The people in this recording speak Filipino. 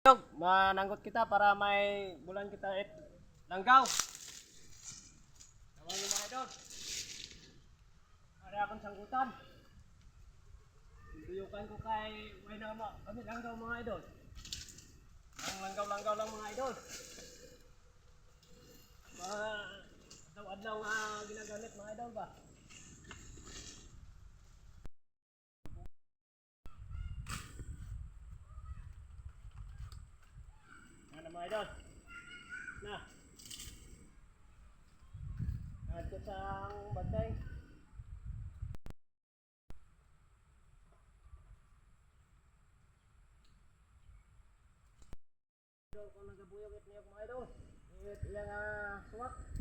Yog, mananggot kita para may bulan kita it langgaw. Tawag mga idol. Para akong sanggutan. Tuyukan ko kay may nama kami langgaw mga idol. Ang langgaw-langgaw lang mga idol. Mga adlaw-adlaw nga ginagamit mga idol ba? thôi nào. À, cho sang bật đây rồi còn là cái Ghiền Mì Gõ Để không bỏ lỡ những video